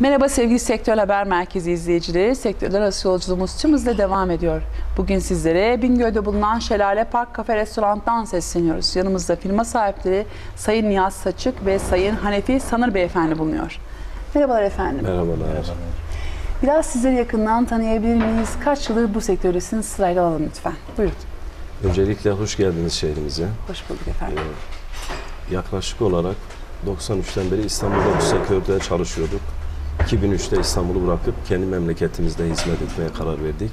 Merhaba sevgili Sektör Haber Merkezi izleyicileri. Sektörler arası yolculuğumuz tüm hızla devam ediyor. Bugün sizlere Bingöl'de bulunan Şelale Park Kafe Restoran'dan sesleniyoruz. Yanımızda firma sahipleri Sayın Niyaz Saçık ve Sayın Hanefi Sanır Beyefendi bulunuyor. Merhabalar efendim. Merhabalar. Biraz sizleri yakından tanıyabilir miyiz? Kaç yıldır bu sektördesiniz? Sırayla alalım lütfen. Buyurun. Öncelikle hoş geldiniz şehrimize. Hoş bulduk efendim. Yaklaşık olarak 93'ten beri İstanbul'da bu sektörde çalışıyorduk. 2003'te İstanbul'u bırakıp kendi memleketimizde hizmet etmeye karar verdik.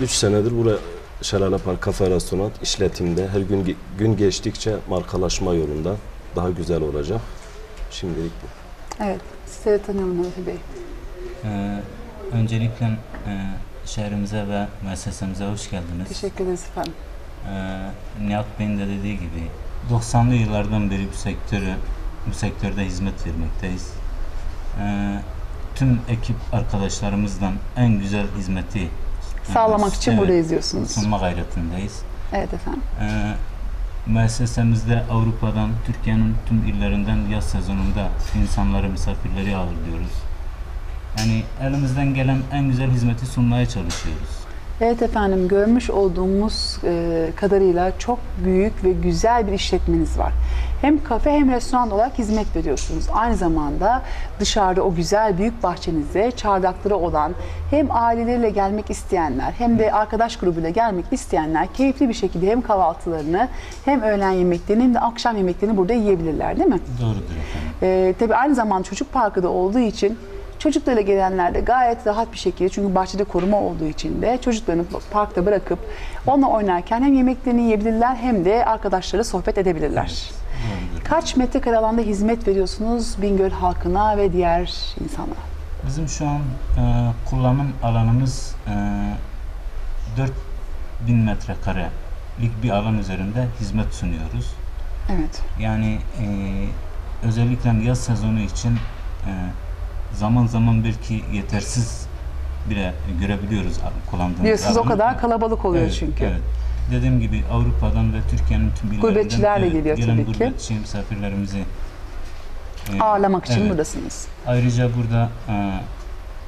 3 senedir buraya Şelale Park Kafe Restoran işletimde her gün gün geçtikçe markalaşma yolunda daha güzel olacak. Şimdilik bu. Evet, sizleri tanıyalım Hanefi Bey. Ee, öncelikle e, şehrimize ve müessesemize hoş geldiniz. Teşekkür ederiz efendim. Ee, Nihat Bey'in de dediği gibi 90'lı yıllardan beri bu sektörü bu sektörde hizmet vermekteyiz. Ee, tüm ekip arkadaşlarımızdan en güzel hizmeti Sağlamak için evet, buradayız diyorsunuz. sunma gayretindeyiz. Evet efendim. Ee, müessesemizde Avrupa'dan, Türkiye'nin tüm illerinden yaz sezonunda insanları, misafirleri ağırlıyoruz. Yani elimizden gelen en güzel hizmeti sunmaya çalışıyoruz. Evet efendim görmüş olduğumuz e, kadarıyla çok büyük ve güzel bir işletmeniz var. Hem kafe hem restoran olarak hizmet veriyorsunuz. Aynı zamanda dışarıda o güzel büyük bahçenize çardakları olan hem aileleriyle gelmek isteyenler hem de arkadaş grubuyla gelmek isteyenler keyifli bir şekilde hem kahvaltılarını hem öğlen yemeklerini hem de akşam yemeklerini burada yiyebilirler değil mi? Doğrudur efendim. Ee, tabii aynı zamanda çocuk parkı da olduğu için çocuklarla gelenler de gayet rahat bir şekilde çünkü bahçede koruma olduğu için de çocuklarını parkta bırakıp onunla oynarken hem yemeklerini yiyebilirler hem de arkadaşları sohbet edebilirler. Kaç metrekare alanda hizmet veriyorsunuz Bingöl halkına ve diğer insanlara? Bizim şu an e, kullanım alanımız e, 4000 metrekarelik bir alan üzerinde hizmet sunuyoruz. Evet. Yani e, özellikle yaz sezonu için e, zaman zaman belki yetersiz bile görebiliyoruz kullandığımız Diyorsunuz o kadar kalabalık oluyor Evet, çünkü. Evet. Dediğim gibi Avrupa'dan ve Türkiye'nin tüm illerinden Gurbetçiler de geliyor gelen tabii ki. gurbetçi misafirlerimizi e, Ağırlamak için evet. buradasınız. Ayrıca burada e,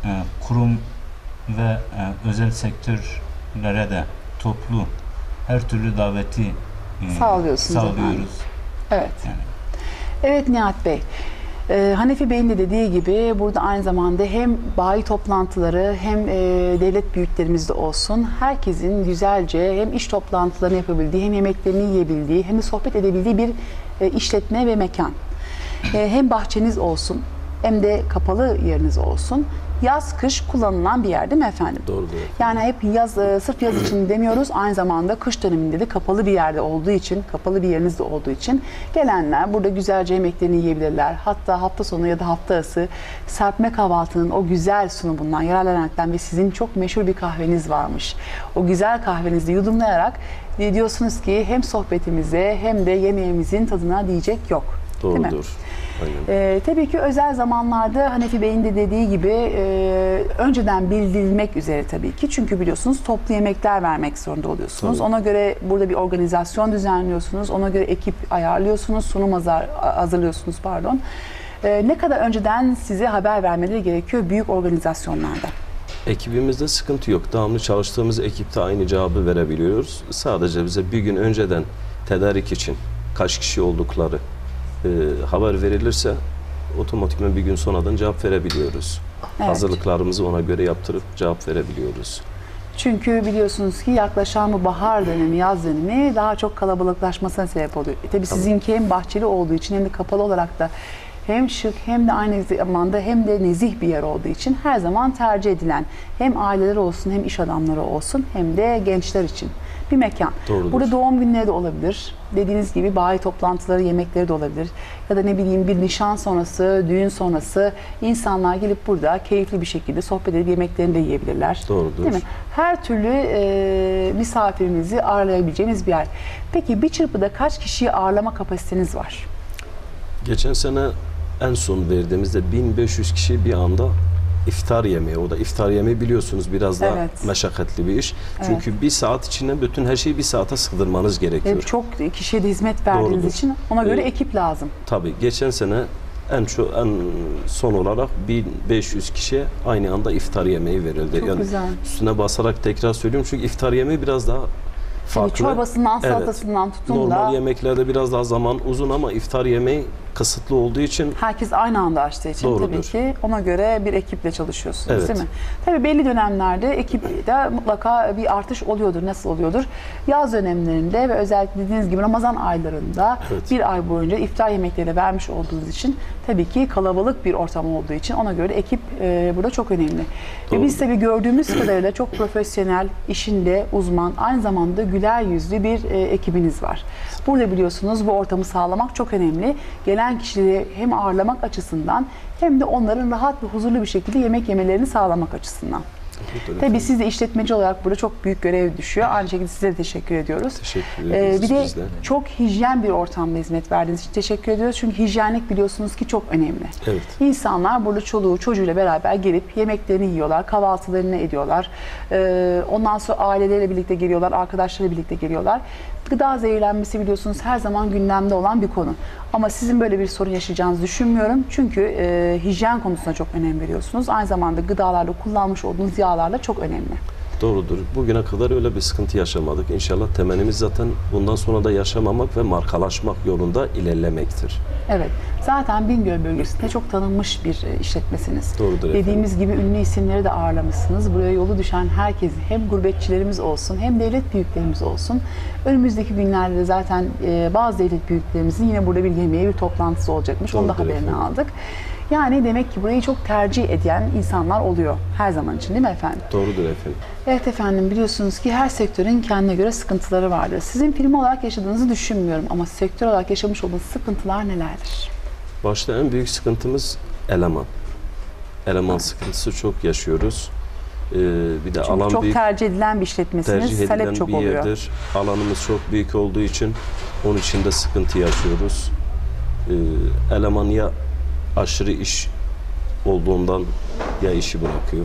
e, kurum ve e, özel sektörlere de toplu her türlü daveti e, Sağlıyorsunuz sağlıyoruz. efendim. Evet. Yani Evet Nihat Bey. Ee, Hanefi Bey'in de dediği gibi burada aynı zamanda hem bayi toplantıları hem e, devlet büyüklerimiz de olsun herkesin güzelce hem iş toplantılarını yapabildiği hem yemeklerini yiyebildiği hem de sohbet edebildiği bir e, işletme ve mekan. E, hem bahçeniz olsun hem de kapalı yeriniz olsun. Yaz kış kullanılan bir yer değil mi efendim? Doğrudur. Yani hep yaz, e, sırf yaz için demiyoruz. Aynı zamanda kış döneminde de kapalı bir yerde olduğu için, kapalı bir yerinizde olduğu için gelenler burada güzelce yemeklerini yiyebilirler. Hatta hafta sonu ya da hafta arası serpme kahvaltının o güzel sunumundan yararlanaraktan ve sizin çok meşhur bir kahveniz varmış. O güzel kahvenizi yudumlayarak e, diyorsunuz ki hem sohbetimize hem de yemeğimizin tadına diyecek yok. Değil mi? Ee, tabii ki özel zamanlarda Hanefi Bey'in de dediği gibi e, önceden bildirilmek üzere tabii ki. Çünkü biliyorsunuz toplu yemekler vermek zorunda oluyorsunuz. Tabii. Ona göre burada bir organizasyon düzenliyorsunuz. Ona göre ekip ayarlıyorsunuz, sunum hazır, hazırlıyorsunuz pardon. Ee, ne kadar önceden size haber vermeleri gerekiyor büyük organizasyonlarda? Ekibimizde sıkıntı yok. Devamlı çalıştığımız ekipte aynı cevabı verebiliyoruz. Sadece bize bir gün önceden tedarik için kaç kişi oldukları e, haber verilirse otomatikman bir gün sonradan cevap verebiliyoruz. Evet. Hazırlıklarımızı ona göre yaptırıp cevap verebiliyoruz. Çünkü biliyorsunuz ki yaklaşan bu bahar dönemi, yaz dönemi daha çok kalabalıklaşmasına sebep oluyor. E tabii sizinki hem bahçeli olduğu için hem de kapalı olarak da hem şık hem de aynı zamanda hem de nezih bir yer olduğu için her zaman tercih edilen hem aileler olsun hem iş adamları olsun hem de gençler için bir mekan. Doğrudur. Burada doğum günleri de olabilir. Dediğiniz gibi bayi toplantıları, yemekleri de olabilir. Ya da ne bileyim bir nişan sonrası, düğün sonrası insanlar gelip burada keyifli bir şekilde sohbet edip yemeklerini de yiyebilirler. Doğrudur. Değil mi? Her türlü e, misafirimizi ağırlayabileceğiniz bir yer. Peki bir çırpıda kaç kişiyi ağırlama kapasiteniz var? Geçen sene en son verdiğimizde 1500 kişi bir anda iftar yemeği. O da iftar yemeği biliyorsunuz biraz daha Evet. meşakkatli bir iş. Çünkü bir saat içinde bütün her şeyi bir saate sığdırmanız gerekiyor. E, çok kişiye de hizmet verdiğiniz Doğrudur. için ona göre E, ekip lazım. Tabii geçen sene en çok en son olarak 1500 kişiye aynı anda iftar yemeği verildi. Çok yani güzel. üstüne basarak tekrar söylüyorum çünkü iftar yemeği biraz daha farklı. çorbasından, Evet. salatasından tutun Normal da yemeklerde biraz daha zaman uzun ama iftar yemeği kısıtlı olduğu için herkes aynı anda açtığı için tabii Doğrudur. ki ona göre bir ekiple çalışıyorsunuz Evet. değil mi? Tabii belli dönemlerde ekipte mutlaka bir artış oluyordur. Nasıl oluyordur? Yaz dönemlerinde ve özellikle dediğiniz gibi Ramazan aylarında Evet. bir ay boyunca iftar yemekleri vermiş olduğunuz için tabii ki kalabalık bir ortam olduğu için ona göre ekip e, burada çok önemli. Ve Doğru. biz tabii gördüğümüz kadarıyla çok profesyonel, işinde uzman, aynı zamanda güler yüzlü bir e, ekibiniz var. Burada biliyorsunuz bu ortamı sağlamak çok önemli. Gelen kişileri hem ağırlamak açısından hem de onların rahat ve huzurlu bir şekilde yemek yemelerini sağlamak açısından. Tabii siz de işletmeci olarak burada çok büyük görev düşüyor. Aynı şekilde size de teşekkür ediyoruz. Teşekkür Ee, ederiz bir de biz de. çok hijyen bir ortamda hizmet verdiğiniz için teşekkür ediyoruz. Çünkü hijyenlik biliyorsunuz ki çok önemli. Evet. İnsanlar burada çoluğu çocuğuyla beraber gelip yemeklerini yiyorlar, kahvaltılarını ediyorlar. Ee, ondan sonra aileleriyle birlikte geliyorlar, arkadaşlarıyla birlikte geliyorlar. Gıda zehirlenmesi biliyorsunuz her zaman gündemde olan bir konu. Ama sizin böyle bir sorun yaşayacağınızı düşünmüyorum. Çünkü e, hijyen konusuna çok önem veriyorsunuz. Aynı zamanda gıdalarda kullanmış olduğunuz yağlar da çok önemli. Doğrudur. Bugüne kadar öyle bir sıkıntı yaşamadık. İnşallah temennimiz zaten bundan sonra da yaşamamak ve markalaşmak yolunda ilerlemektir. Evet. Zaten Bingöl bölgesinde çok tanınmış bir e, işletmesiniz. Doğrudur Dediğimiz gibi ünlü isimleri de ağırlamışsınız. Buraya yolu düşen herkesi hem gurbetçilerimiz olsun hem devlet büyüklerimiz olsun. Önümüzdeki günlerde de zaten e, bazı devlet büyüklerimizin yine burada bir yemeği, bir toplantısı olacakmış. Onu da Doğrudur haberini efendim. aldık. Yani demek ki burayı çok tercih eden insanlar oluyor her zaman için değil mi efendim? Doğrudur efendim. Evet efendim biliyorsunuz ki her sektörün kendine göre sıkıntıları vardır. Sizin firma olarak yaşadığınızı düşünmüyorum ama sektör olarak yaşamış olduğunuz sıkıntılar nelerdir? Başta en büyük sıkıntımız eleman. Eleman sıkıntısı çok yaşıyoruz. Ee, bir de Çünkü alan çok büyük, tercih edilen bir işletmesiniz. tercih Talep edilen çok bir oluyor. yerdir. Alanımız çok büyük olduğu için onun için de sıkıntı yaşıyoruz. Ee, eleman ya aşırı iş olduğundan ya işi bırakıyor.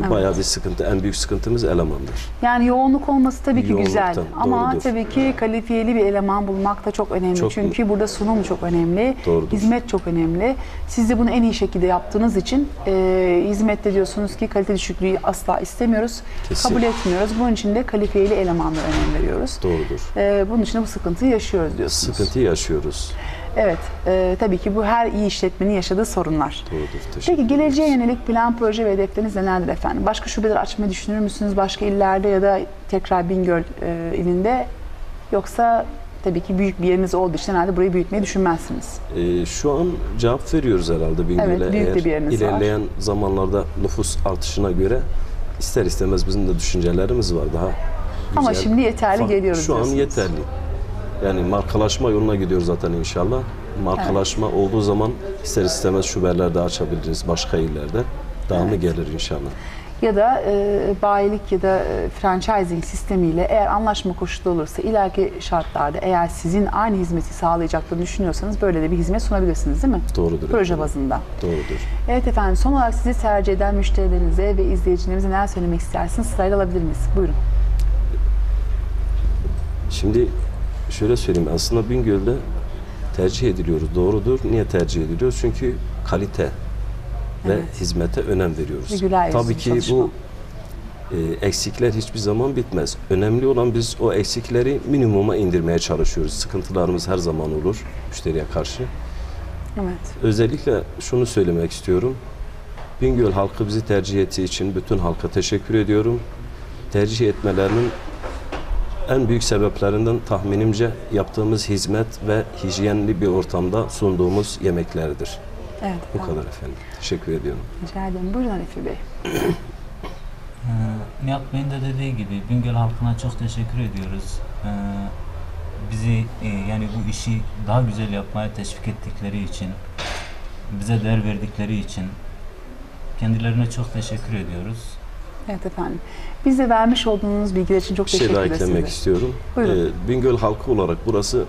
Evet. Bayağı bir sıkıntı. En büyük sıkıntımız elemandır. Yani yoğunluk olması tabii ki güzel ama doğrudur. tabii ki kalifiyeli bir eleman bulmak da çok önemli. Çok- Çünkü burada sunum çok önemli, Doğrudur. hizmet çok önemli. Siz de bunu en iyi şekilde yaptığınız için e, hizmette diyorsunuz ki kalite düşüklüğü asla istemiyoruz, Kesin. kabul etmiyoruz. Bunun için de kalifiyeli elemanlara önem veriyoruz. Doğrudur. E, bunun için de bu sıkıntıyı yaşıyoruz diyorsunuz. Sıkıntı yaşıyoruz. Evet, e, tabii ki bu her iyi işletmenin yaşadığı sorunlar. Doğrudur. Teşekkür Peki geleceğe yönelik plan, proje ve hedefleriniz nelerdir efendim? Başka şubeler açmayı düşünür müsünüz? Başka illerde ya da tekrar Bingöl e, ilinde? Yoksa tabii ki büyük bir yeriniz olduğu için herhalde burayı büyütmeyi düşünmezsiniz. Ee, şu an cevap veriyoruz herhalde Bingöl'e. Evet, büyük de bir yeriniz var. ilerleyen zamanlarda nüfus artışına göre ister istemez bizim de düşüncelerimiz var daha. Ama güzel, şimdi yeterli fa- geliyoruz Şu an diyorsunuz. yeterli. Yani markalaşma yoluna gidiyoruz zaten inşallah. Markalaşma olduğu zaman ister istemez şubeler de açabiliriz başka illerde. Devamı gelir inşallah. Ya da e, bayilik ya da e, franchising sistemiyle eğer anlaşma koşulu olursa ileriki şartlarda eğer sizin aynı hizmeti sağlayacaklarını düşünüyorsanız böyle de bir hizmet sunabilirsiniz değil mi? Doğrudur. Proje efendim. bazında. Doğrudur. Evet efendim son olarak sizi tercih eden müşterilerinize ve izleyicilerimize neler söylemek istersiniz? Sırayla alabilir miyiz? Buyurun. Şimdi şöyle söyleyeyim aslında Bingöl'de tercih ediliyoruz. Doğrudur. Niye tercih ediliyoruz? Çünkü kalite ve Evet. hizmete önem veriyoruz. Ve güler Tabii ki çalışma. bu e, eksikler hiçbir zaman bitmez. Önemli olan biz o eksikleri minimuma indirmeye çalışıyoruz. Sıkıntılarımız her zaman olur müşteriye karşı. Evet. Özellikle şunu söylemek istiyorum. Bingöl halkı bizi tercih ettiği için bütün halka teşekkür ediyorum. Tercih etmelerinin en büyük sebeplerinden tahminimce yaptığımız hizmet ve hijyenli bir ortamda sunduğumuz yemeklerdir. Evet. Bu kadar efendim. Teşekkür ediyorum. Rica ederim. Buyurun Hanifi Bey. Ee, Nihat Bey'in de dediği gibi Bingöl halkına çok teşekkür ediyoruz. Ee, bizi e, yani bu işi daha güzel yapmaya teşvik ettikleri için, bize değer verdikleri için kendilerine çok teşekkür ediyoruz. Evet efendim. Bize vermiş olduğunuz bilgiler için çok Bir şey teşekkür daha ederiz. eklemek size. istiyorum. Buyurun. Ee, Bingöl halkı olarak burası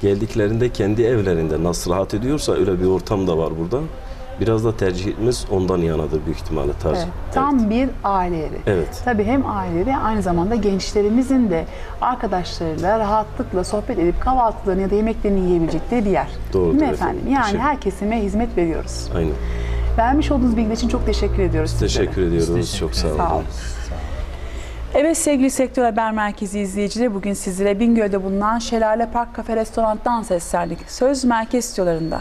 geldiklerinde kendi evlerinde nasıl rahat ediyorsa öyle bir ortam da var burada. Biraz da tercihimiz ondan yanadır büyük ihtimalle tarz. Evet, tam bir aile yeri. Evet. Tabii hem aileleri aynı zamanda gençlerimizin de arkadaşlarıyla rahatlıkla sohbet edip kahvaltılarını ya da yemeklerini yiyebilecekleri bir yer. Doğrudur Değil mi efendim. efendim? Yani Teşekkür- her kesime hizmet veriyoruz. Aynen. Vermiş olduğunuz bilgiler için çok teşekkür ediyoruz sizlere. Teşekkür ediyoruz. Teşekkür Çok sağ olun. Sağ olun. Evet sevgili Sektör Haber Merkezi izleyicileri bugün sizlere Bingöl'de bulunan Şelale Park Kafe Restoran'dan seslendik. Söz merkez stüdyolarında.